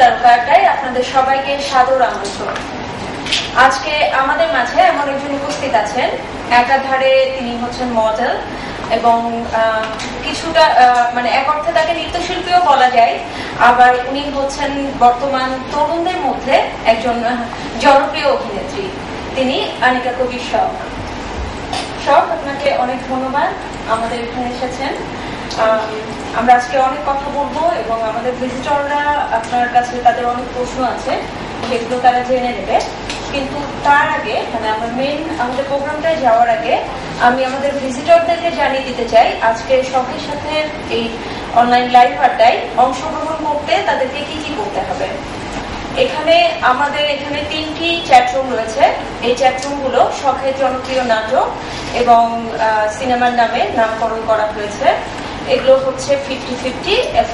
তারকাটাই আপনাদের সবাইকে সাদর আমন্ত্রণ। আজকে আমাদের মাঝে এমন একজন উপস্থিত আছেন। একাধারে তিনি হচ্ছেন মডেল এবং কিছুটা মানে এক অর্থে তাকে নৃত্যশিল্পীও বলা যায়। আবার উনি হচ্ছেন বর্তমান তরুণদের মধ্যে একজন জনপ্রিয় অভিনেত্রী। তিনি আনিকা কবির শখ। শখ, আপনাকে অনেক ধন্যবাদ। আমাদের এখানে এসেছেন। আমরা আজকে অনেক কথা বলব এবং আমাদের ভিজিটররা আপনার কাছে তাদের অনেক প্রশ্ন আছে, সেগুলো তারা জেনে নেবে। কিন্তু তার আগে মানে আমাদের প্রোগ্রামটায় যাওয়ার আগে, আমি আমাদের ভিজিটরদেরকে জানিয়ে দিতে চাই, আজকে সাথে এই অনলাইন লাইভ আড্ডায় অংশগ্রহণ করতে তাদেরকে কি কি করতে হবে? এখানে আমাদের এখানে তিনটি চ্যাটরুম রয়েছে। এই চ্যাটরুমগুলো শখের জনপ্রিয় নাটক এবং সিনেমার নামে নামকরণ করা হয়েছে। এগুলো হচ্ছে ফিফটি ফিফটি এফ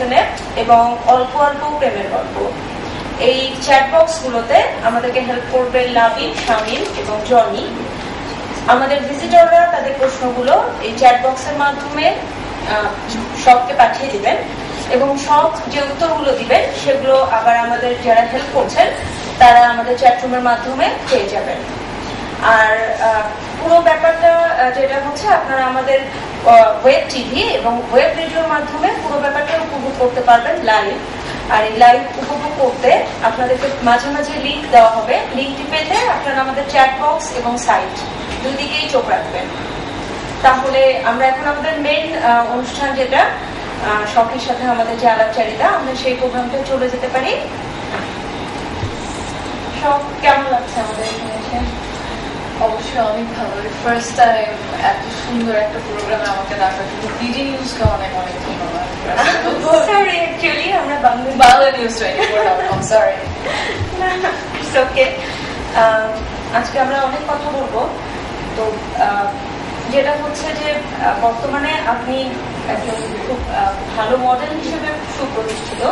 এবং অল্প অল্প প্রেমের গল্প। এই চ্যাটবক্স গুলোতে আমাদেরকে হেল্প করবে লাভিন শামিল এবং জনি। আমাদের ভিজিটররা তাদের প্রশ্নগুলো এই চ্যাটবক্সের মাধ্যমে সবকে পাঠিয়ে দিবেন এবং সব যে উত্তরগুলো দিবেন সেগুলো আবার আমাদের যারা হেল্প করছেন, তারা আমাদের চ্যাটরুমের মাধ্যমে পেয়ে যাবেন। আর পুরো ব্যাপারটা যেটা হচ্ছে আপনারা আমাদের ওয়েব টিভি এবং ওয়েব রেডিওর মাধ্যমে পুরো ব্যাপারটা উপভোগ করতে পারবেন লাইভ আর এই লাইভ উপভোগ করতে আপনাদেরকে মাঝে মাঝে লিঙ্ক দেওয়া হবে। লিঙ্কটি পেতে আপনারা আমাদের চ্যাট বক্স এবং সাইট দুই দিকেই চোখ রাখবেন। তাহলে আমরা এখন আমাদের মেন অনুষ্ঠান যেটা শখের সাথে আমাদের যে আলাপচারিতা, আমরা সেই প্রোগ্রামটা চলে যেতে পারি। শখ কেমন লাগছে আমাদের এখানে অবশ্যই অনেক ভালো। ফার্স্ট টাইম এত সুন্দর একটা প্রোগ্রামে আমাকে জন্য ডিডি নিউজকে অনেক অনেক ধন্যবাদ। সরি অ্যাকচুয়ালি আমরা Bangla Bangla news twenty four sorry okay আজকে আমরা অনেক কথা বলব। তো যেটা হচ্ছে যে বর্তমানে আপনি একজন খুব ভালো মডেল হিসেবে সুপ্রতিষ্ঠিত।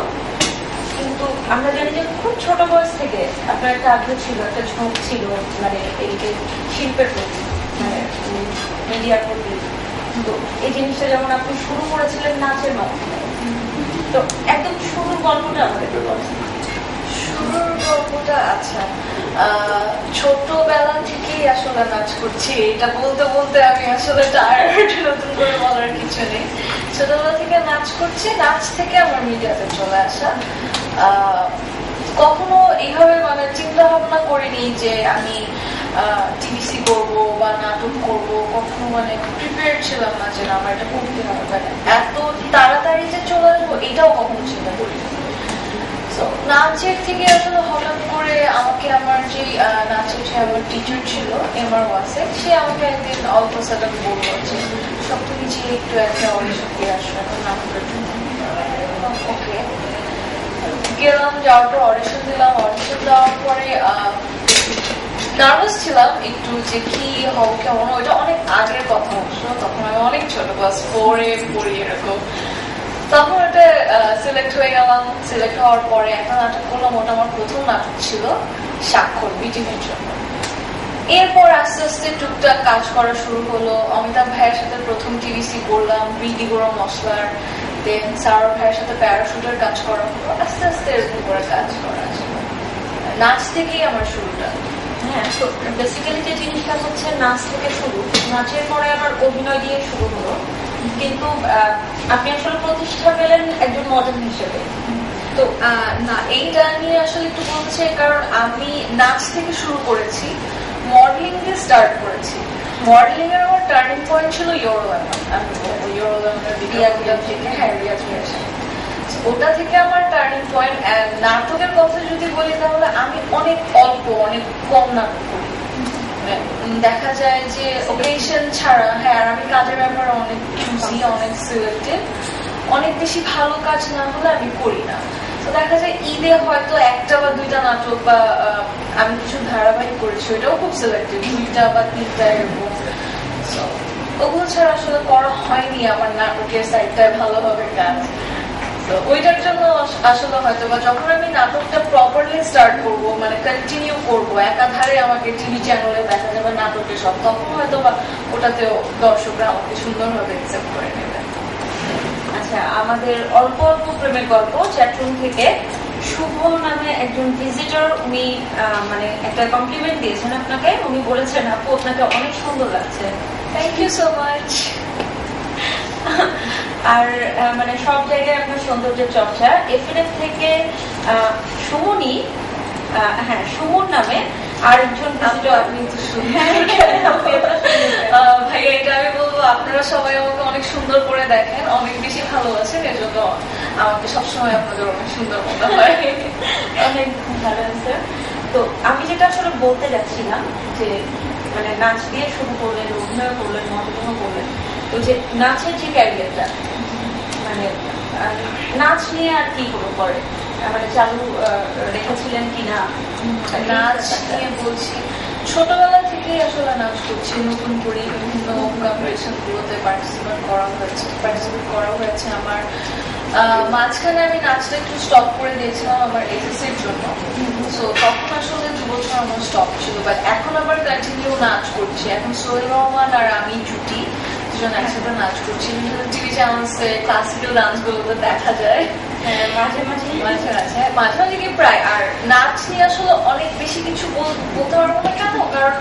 কিন্তু আমরা জানি যে খুব ছোট বয়স থেকে আপনার একটা আগ্রহ ছিল, একটা ঝোঁক ছিল মানে এই যে শিল্পের প্রতি মানে মিডিয়ার প্রতি। তো এই জিনিসটা যেমন আপনি শুরু করেছিলেন নাচের মাধ্যমে, তো একদম শুরু গল্পটা আমাদের শুরুর গল্পটা আচ্ছা ছোটবেলা থেকেই আসলে নাচ করছি, এটা বলতে বলতে আমি আসলে টায়ার্ড নতুন করে বলার কিছু নেই। ছোটবেলা থেকে নাচ করছি, নাচ থেকে আমার মিডিয়াতে চলে আসা। কখনো এইভাবে মানে চিন্তা ভাবনা করিনি যে আমি টিভিসি করব বা নাটক করব। কখনো মানে প্রিপেয়ার ছিলাম না যে আমার এটা করতে হবে। এত তাড়াতাড়ি যে চলে আসব, এটাও কখনো চিন্তা করিনি। নাচের থেকে আসলে হঠাৎ করে আমাকে আমার যে নাচের যে আমার টিচার ছিল এমআর ওয়াসে সে আমাকে একদিন অল্প সাদান বলল যে, সব তুমি যে একটু একটা অডিশন দিয়ে আসবে নাটকের ওকে গেলাম যাওয়ার পর অডিশন দিলাম অডিশন দেওয়ার পরে নার্ভাস ছিলাম একটু যে কি হব, কেমন ওইটা অনেক আগের কথা অবশ্য, তখন আমি অনেক ছোট ক্লাস ফোরে পড়ি এরকম। তখন ওটা সিলেক্ট হয়ে গেলাম সিলেক্ট হওয়ার পরে একটা নাটক করলাম, ওটা আমার প্রথম নাটক ছিল, স্বাক্ষর বিটিভির জন্য। এরপর আস্তে আস্তে টুকটাক কাজ করা শুরু হলো, অমিতাভ ভাইয়ের সাথে প্রথম টিভিসি করলাম বিডি গরম মশলার ভাইয়ের সাথে কাজ করা হলো, আস্তে আস্তে এরকম করে কাজ করা নাচ থেকেই আমার শুরুটা। হ্যাঁ তো বেসিক্যালি যে জিনিসটা হচ্ছে নাচ থেকে শুরু, নাচের পরে আবার অভিনয় দিয়ে শুরু হলো। কিন্তু আপনি আসলে প্রতিষ্ঠা পেলেন একজন মডেল হিসেবে। তো না এইটা নিয়ে আসলে একটু বলছে, কারণ আমি নাচ থেকে শুরু করেছি মডেলিং দিয়ে স্টার্ট করেছি। মডেলিং এর আমার টার্নিং পয়েন্ট ছিল হ্যাঁ ওটা থেকে আমার টার্নিং পয়েন্ট নাটকের কথা যদি বলি, তাহলে আমি অনেক অল্প, অনেক কম নাটক করি। দেখা যায় যে ওকেশন ছাড়া হ্যাঁ আমি কাজের ব্যাপারে অনেক চুজি অনেক সিলেক্টেড অনেক বেশি ভালো কাজ না হলে আমি করি না। তো দেখা যায় ঈদে হয়তো একটা বা দুইটা নাটক বা আমি কিছু ধারাবাহিক করেছি, ওইটাও খুব সিলেক্টেড দুইটা বা তিনটা এরকম। ওগুলো ছাড়া আসলে করা হয়নি আমার নাটকের কাজ। তো ওইটার জন্য আসলে হয়তো বা যখন আমি নাটকটা প্রপারলি স্টার্ট করব মানে কন্টিনিউ করব, একাধারে আমাকে টিভি চ্যানেলে দেখা যাবে নাটকের সব, তখন হয়তো বা ওটাতেও দর্শকরা আমাকে সুন্দরভাবে অ্যাকসেপ্ট করে নেবে। আচ্ছা আমাদের অল্প অল্প প্রেমের গল্প চ্যাটরুম থেকে শুভ নামে একজন ভিজিটর উনি মানে একটা কমপ্লিমেন্ট দিয়েছেন আপনাকে। উনি বলেছেন আপু আপনাকে অনেক সুন্দর লাগছে। থ্যাংক ইউ সো মাচ আর মানে সব জায়গায় আপনার সৌন্দর্যের চর্চা। এফএনএফ থেকে আহ, সুমনি হ্যাঁ সুমন নামে আরেকজন আপনি ভাইয়া এটা আমি বলব আপনারা সবাই আমাকে অনেক সুন্দর করে দেখেন অনেক বেশি ভালোবাসেন এজন্য আমাকে সবসময় আপনাদের অনেক সুন্দর মনে হয়। অনেক ভালো answer। তো আমি যেটা আসলে বলতে যাচ্ছিলাম যে মানে নাচ দিয়ে শুরু করলেন অভিনয় করলেন মডেলিংও করলেন তো যে নাচের যে ক্যারিয়ারটা মানে নাচ নিয়ে আর কি কোনো করে? মানে চালু রেখেছিলেন কিনা নাচ নিয়ে বলছি। ছোটবেলা থেকেই আসলে নাচ করছি নতুন করে বিভিন্ন কম্পিটিশন গুলোতে পার্টিসিপেট করা হয়েছে পার্টিসিপেট করা হয়েছে আমার। মাঝখানে আমি নাচটা একটু স্টপ করে দিয়েছিলাম আমার এসএসসির জন্য। সো তখন আসলে দু বছর আমার স্টপ ছিল বাট এখন আবার কন্টিনিউ নাচ করছি। এখন সোহেল রহমান আর আমি জুটি দুজন একসাথে নাচ করছি। টিভি চ্যানেলসে ক্লাসিক্যাল ডান্স গুলোতে দেখা যায়। মাঝে মাঝে মাঝে মাঝে মাঝে মাঝে কি প্রায়, আর নাচ নিয়ে আসলে অনেক বেশি কিছু বল- বলতে পারব না কেন? কারণ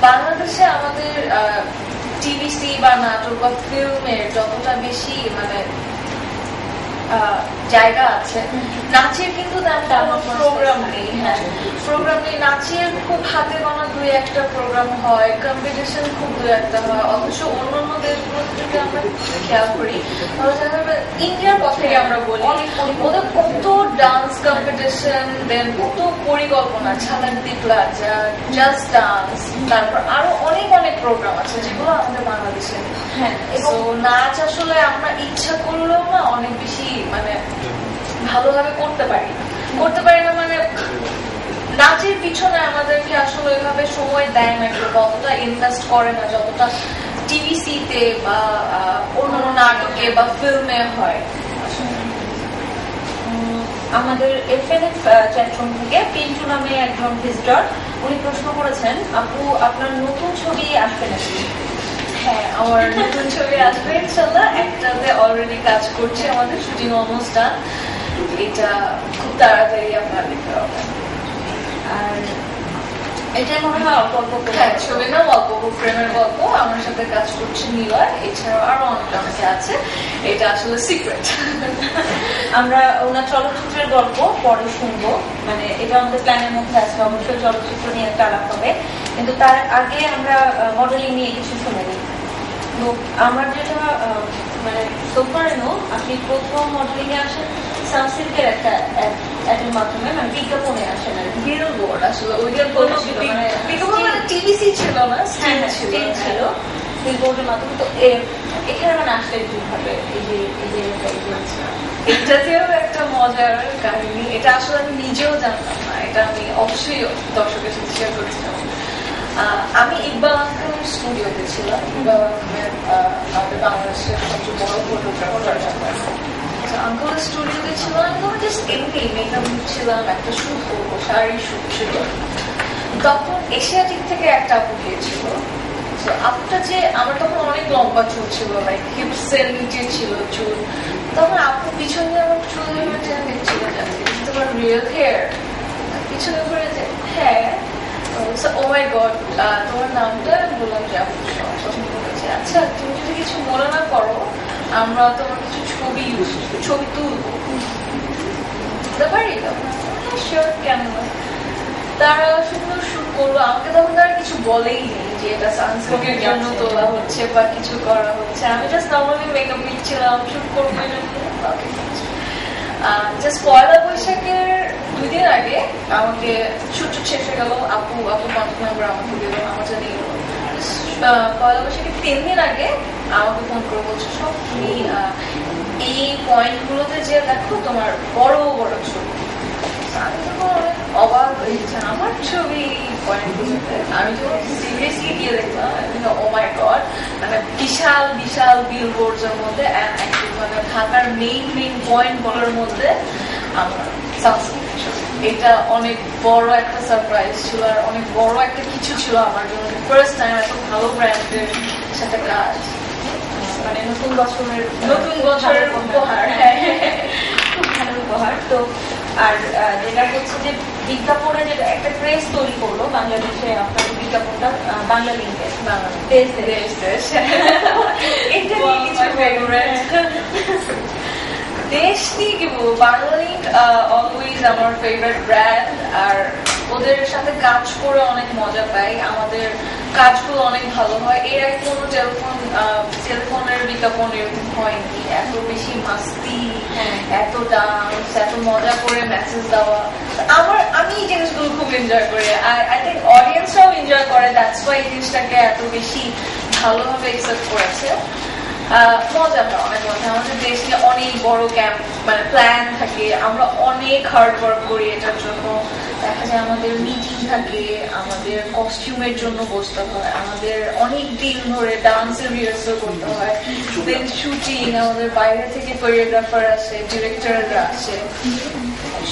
বাংলাদেশে আমাদের টিভিসি বা নাটক বা ফিল্মের যতটা বেশি মানে জায়গা আছে। নাচের কিন্তু প্রোগ্রাম নেই। হ্যাঁ প্রোগ্রাম নেই। নাচের খুব হাতে গোনা দুই একটা প্রোগ্রাম হয় কম্পিটিশন খুব দুই একটা হয়। অথচ অন্য অন্য দেশগুলোতে যদি আমরা খেয়াল করি। ইন্ডিয়ার কথাই আমরা বলি ওদের কত ডান্স কম্পিটিশন দেন কত পরিকল্পনা ছাতান্তি প্লাজা জাস্ট ডান্স তারপর আরও অনেক অনেক প্রোগ্রাম আছে যেগুলো আমাদের বাংলাদেশে হ্যাঁ। এবং নাচ আসলে আমরা ইচ্ছা করলেও না অনেক বেশি মানে ভালোভাবে করতে পারি। করতে পারি না মানে নাচের পিছনে আমাদেরকে আসলে ওইভাবে সময় দেয় না কেউ বা অতটা ইনভেস্ট করে না যতটা টিভিসিতে বা অন্যান্য নাটকে বা ফিল্মে হয়। আমাদের এফএনএফ চ্যাটরুম থেকে পিন্টু নামে একজন ভিজিটর উনি প্রশ্ন করেছেন, আপু, আপনার নতুন ছবি আসবে নাকি? হ্যাঁ আমার নতুন ছবি আসবে ইনশাল্লাহ একটাতে অলরেডি কাজ করছে আমাদের শুটিং অলমোস্ট ডান এটা খুব তাড়াতাড়ি আপনার দেখতে পাবেন আর এটাই মনে হয় অল্প অল্প হ্যাঁ ছবি না গল্প খুব প্রেমের গল্প। আমার সাথে কাজ করছে নিলয় এছাড়াও আরও অনেক অনেকে আছে। এটা আসলে সিক্রেট আমরা ওনার চলচ্চিত্রের গল্প পরে শুনব। মানে এটা আমাদের প্ল্যানের মধ্যে আছে অবশ্যই চলচ্চিত্র নিয়ে একটা আলাপ হবে। কিন্তু তার আগে আমরা মডেলিং নিয়ে কিছু শুনে নিই। আমার যেটা মানে সোফারেনো আপনি প্রথম মডেলিং এ আসেন? সানসিল্কের একটা অ্যাডের মাধ্যমে মানে বিজ্ঞাপনে আসেন আর কি বিল আসলে ওইটার কোনো বিজ্ঞাপন মানে টিভিসি ছিল না স্টিল ছিল। ছিল বিলবোর্ডের মাধ্যমে তো এখানে মানে আসলে কীভাবে এই যে এই যে এই যে। এটাতেও একটা মজার কাহিনী। এটা আসলে আমি নিজেও জানতাম না। এটা আমি অবশ্যই দর্শকের সাথে শেয়ার করছিলাম। আমি ইকবাল স্টুডিওতে ছিলাম। ইকবাল আহমেদ আহ, আমাদের বাংলাদেশের সবচেয়ে বড় ফটোগ্রাফার আঙ্কেলের স্টুডিওতে ছিলাম আমি জাস্ট এমনি মেকআপ ছিলাম একটা শুট করব শাড়ি শুট ছিল। তখন এশিয়াটিক থেকে একটা আপু গিয়েছিল। So, আপুটা যে আমার তখন অনেক লম্বা চুল ছিল লাইক হিপসের নিচে ছিল চুল। তখন আপু পিছনে আমার চুল ধরে টেনে দেখছিল তোমার রিয়েল হেয়ার পিছনে ঘুরে যে হ্যাঁ? ও মাই গড তোমার নামটা বললাম যে আপু আচ্ছা তুমি যদি কিছু মনে না করো আমরা তোমার কিছু ছবি ছবি পারি শিওর কেন? তারা সুন্দর শুট করল। আমাকে তখন তারা কিছু বলেই নেই যে এটা সানস্ক্রিনের জন্য তোলা হচ্ছে বা কিছু করা হচ্ছে। আমি জাস্ট নর্মালি মেকআপ নিচ্ছিলাম শুট করব জাস্ট পয়লা বৈশাখের দুই দিন আগে আমাকে শুট শেষ হয়ে গেল। আপু আপু কন্ট্যাক্ট নাম্বার আমাকে দিল আমার জানিয়ে পয়লা বৈশাখের তিন দিন আগে আমাকে ফোন করে বলছে সব আহ, এই পয়েন্ট গুলোতে যে দেখো তোমার বড় বড় ছবি। এটা অনেক বড় একটা সারপ্রাইজ ছিল আর অনেক বড় একটা কিছু ছিল আমার জন্য। ফার্স্ট টাইম এত ভালো ব্র্যান্ডের সাথে কাজ। মানে নতুন বছরের নতুন বছরের উপহার। খুব ভালো উপহার। তো আর যেটা হচ্ছে যে বিজ্ঞাপনে যেটা একটা ক্রেজ তৈরি করল বাংলাদেশে আপনার বিজ্ঞাপনটা বাংলা লিঙ্কে দেশ নিয়ে কি বলব? বাংলালিংক অলওয়েজ আমার ফেভারিট ব্র্যান্ড আর ওদের সাথে কাজ করে অনেক মজা পাই আমাদের কাজগুলো অনেক ভালো হয়। এর আগে কোনো টেলিফোন টেলিফোনের বিজ্ঞাপন এরকম হয়নি। এত বেশি মাস্তি হ্যাঁ। এত ডান্স এত মজা করে মেসেজ দেওয়া। আমার আমি এই জিনিসগুলো খুব এনজয় করি। আর আই থিঙ্ক অডিয়েন্সরাও এনজয় করে দ্যাটস ওয়াই এই জিনিসটাকে এত বেশি ভালোভাবে একসেপ্ট করেছে। মজা হয় অনেক মজা। আমাদের দেশ অনেক বড় ক্যাম্প মানে প্ল্যান থাকে। আমরা অনেক হার্ড ওয়ার্ক করি এটার জন্য। যায় আমাদের মিটিং থাকে, আমাদের কস্টিউমের জন্য বসতে হয়, আমাদের অনেক দিন ধরে ডান্সের রিহার্সাল করতে হয়। দেন শুটিং আমাদের বাইরে থেকে কোরিওগ্রাফার আসে ডিরেক্টররা আসে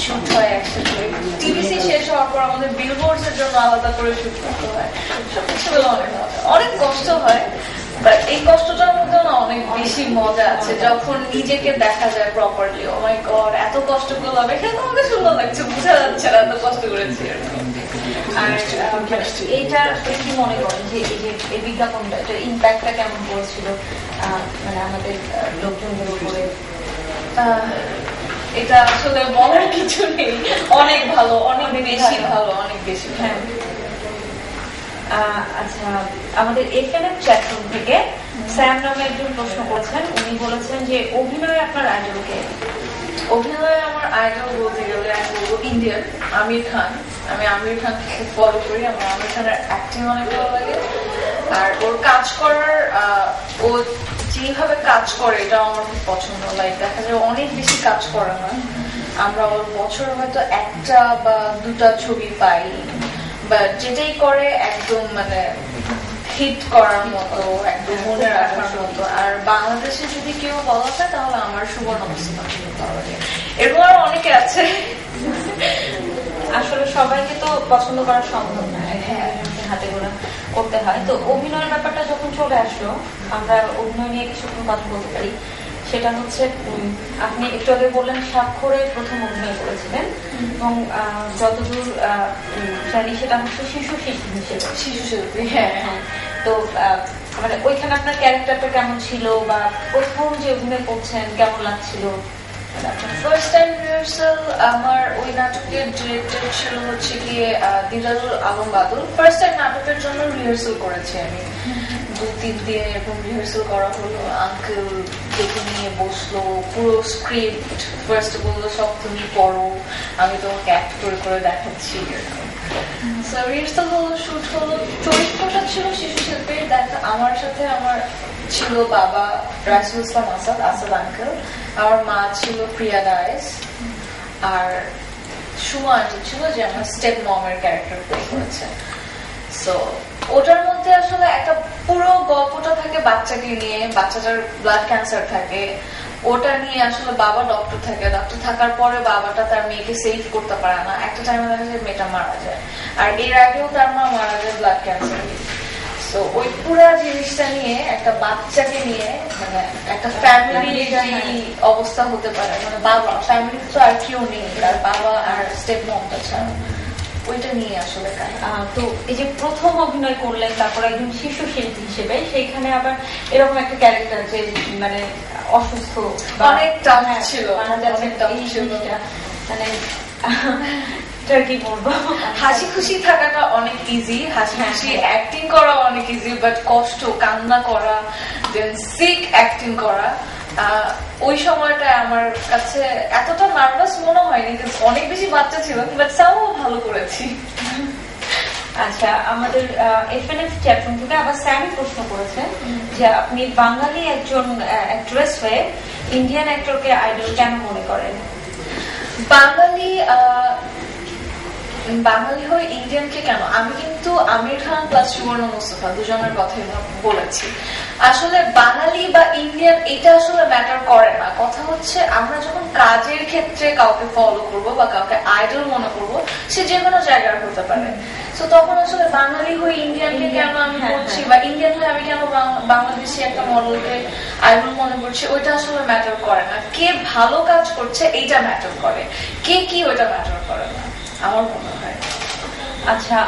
শুট হয় একসাথে। টিভিসি শেষ হওয়ার পর আমাদের বিলবোর্ডস এর জন্য আলাদা করে শুট করতে হয়। সবকিছু অনেক অনেক কষ্ট হয়। বাট এই কষ্টটার মধ্যে না অনেক বেশি মজা আছে যখন নিজেকে দেখা যায় প্রপারলি ও মাই গড এত কষ্ট করলাম এখানে আমাকে সুন্দর লাগছে বোঝা যাচ্ছে না এত কষ্ট করেছি। আর এইটা কি মনে করেন যে এই যে এই বিজ্ঞাপনটা এটা ইম্প্যাক্টটা কেমন আহ, মানে আমাদের লোকজনদের উপরে? এটা আসলে বলার কিছু নেই। অনেক ভালো অনেক বেশি ভালো। অনেক বেশি হ্যাঁ। আচ্ছা আমাদের এফএনএফ চ্যাটরুম থেকে স্যাম নামে একজন প্রশ্ন করেছেন। উনি বলেছেন যে, অভিনয়ে আপনার আইডলকে অভিনয়ে আমার আইডল বলতে গেলে আমি বলব ইন্ডিয়ান আমির খান। আমি আমির খানকে খুব ফলো করি, আমার আমির খানের অ্যাক্টিং অনেক ভালো লাগে। আর ওর কাজ করার ও যেভাবে কাজ করে এটা আমার খুব পছন্দ। লাইক দেখা যায় অনেক বেশি কাজ করা না আমরা ওর বছর হয়তো একটা বা দুটা ছবি পাই। যেটাই করে একদম মানে হিট করার মতো একদম মনে রাখার মতো। আর বাংলাদেশে যদি কেউ বলা হয় তাহলে আমার সুবর্ণ লাগে এরকম আরও অনেকে আছে। আসলে সবাইকে তো পছন্দ করা সম্ভব না। হ্যাঁ। হাতে গোনা করতে হয়। তো অভিনয়ের ব্যাপারটা যখন চলে আসলো আমরা অভিনয় নিয়ে কিছুক্ষণ কথা বলতে পারি। সেটা হচ্ছে আপনি একটু আগে বললেন স্বাক্ষরে প্রথম অভিনয় করেছিলেন এবং যতদূর জানি সেটা হচ্ছে শিশু শিশু হিসেবে। শিশু শিল্পী হ্যাঁ হ্যাঁ। তো আহ, মানে ওইখানে আপনার ক্যারেক্টারটা কেমন ছিল বা প্রথম যে অভিনয় করছেন কেমন লাগছিল? ফার্স্ট টাইম রিহার্সাল আমার ওই নাটকের ডিরেক্টর ছিল হচ্ছে গিয়ে আহ, দিলারুল আলম বাদল। ফার্স্ট টাইম নাটকের জন্য রিহার্সাল করেছি আমি। এরকম রিহার্সাল করা হলো আঙ্কেল নিয়ে বসল, পুরো স্ক্রিপ্ট ফার্স্ট বলল সব তুমি পড়ো, আমি তোমাকে অ্যাক্ট করে করে দেখাচ্ছি rehearsal হলো শুট হলো চরিত্রটা ছিল শিশু শিল্পীর দেখা আমার সাথে আমার ছিল বাবা রাসুল ইসলাম আসাদ আসাদ আঙ্কেল আমার মা ছিল প্রিয়া দায়েস আর সুমা আন্টি ছিল যে আমার স্টেপ মমের ক্যারেক্টার প্লে করেছে সো ওটার মধ্যে আসলে একটা পুরো গল্পটা থাকে বাচ্চাকে নিয়ে বাচ্চাটার ব্লাড ক্যান্সার থাকে। ওটা নিয়ে আসলে বাবা ডক্টর থাকে। ডক্টর থাকার পরে বাবাটা তার মেয়েকে সেভ করতে পারে না। একটা টাইমে দেখা যায় মেয়েটা মারা যায়। আর এর আগেও তার মা মারা যায় ব্লাড ক্যান্সার তো ওই পুরা জিনিসটা নিয়ে একটা বাচ্চাকে নিয়ে মানে একটা ফ্যামিলি অবস্থা হতে পারে। মানে বাবা ফ্যামিলি তো আর কেউ নেই। তার বাবা আর স্টেপ মমটা ছাড়া। ওইটা নিয়ে আসলে তো এই যে প্রথম অভিনয় করলেন তারপর একজন শিশু শিল্পী হিসেবে সেইখানে আবার এরকম একটা ক্যারেক্টার যে মানে অসুস্থ অনেক tough হ্যাঁ, ছিল, মানে এটা কি বলব? হাসি খুশি থাকাটা অনেক ইজি হাসি হ্যাঁ, খুশি। অ্যাক্টিং করা অনেক ইজি বাট কষ্ট কান্না করা দেন সিক অ্যাক্টিং করা ওই সময়টা আমার কাছে এতটা নার্ভাস মনে হয়নি অনেক বেশি বাচ্চা ছিল বাট তাও ভালো করেছি। আচ্ছা আমাদের এফএনএফ চ্যাটরুম থেকে আবার স্যামি প্রশ্ন করেছেন যে আপনি বাঙালি একজন অ্যাক্ট্রেস হয়ে ইন্ডিয়ান অ্যাক্টরকে আইডল কেন মনে করেন? বাঙালি আহ, বাঙালি হয়ে ইন্ডিয়ানকে কেন? আমি কিন্তু আমির খান প্লাস সুবর্ণ মুস্তফা দুজনের কথাই বলেছি। আসলে বাঙালি বা ইন্ডিয়ান এটা আসলে ম্যাটার করে না। কথা হচ্ছে আমরা যখন কাজের ক্ষেত্রে কাউকে ফলো করব বা কাউকে আইডল মনে করব সে যে কোনো জায়গার হতে পারে। তো তখন আসলে বাঙালি হয়ে ইন্ডিয়ানকে কেন আমি হ্যাঁ, বলছি হ্যাঁ। বা ইন্ডিয়ান হয়ে আমি কেন বাংলাদেশি একটা মডেলকে আইডল মনে করছি ওইটা আসলে ম্যাটার করে না। কে ভালো কাজ করছে এইটা ম্যাটার করে। কে কি ওইটা ম্যাটার করে না। আমার মনে হয় আচ্ছা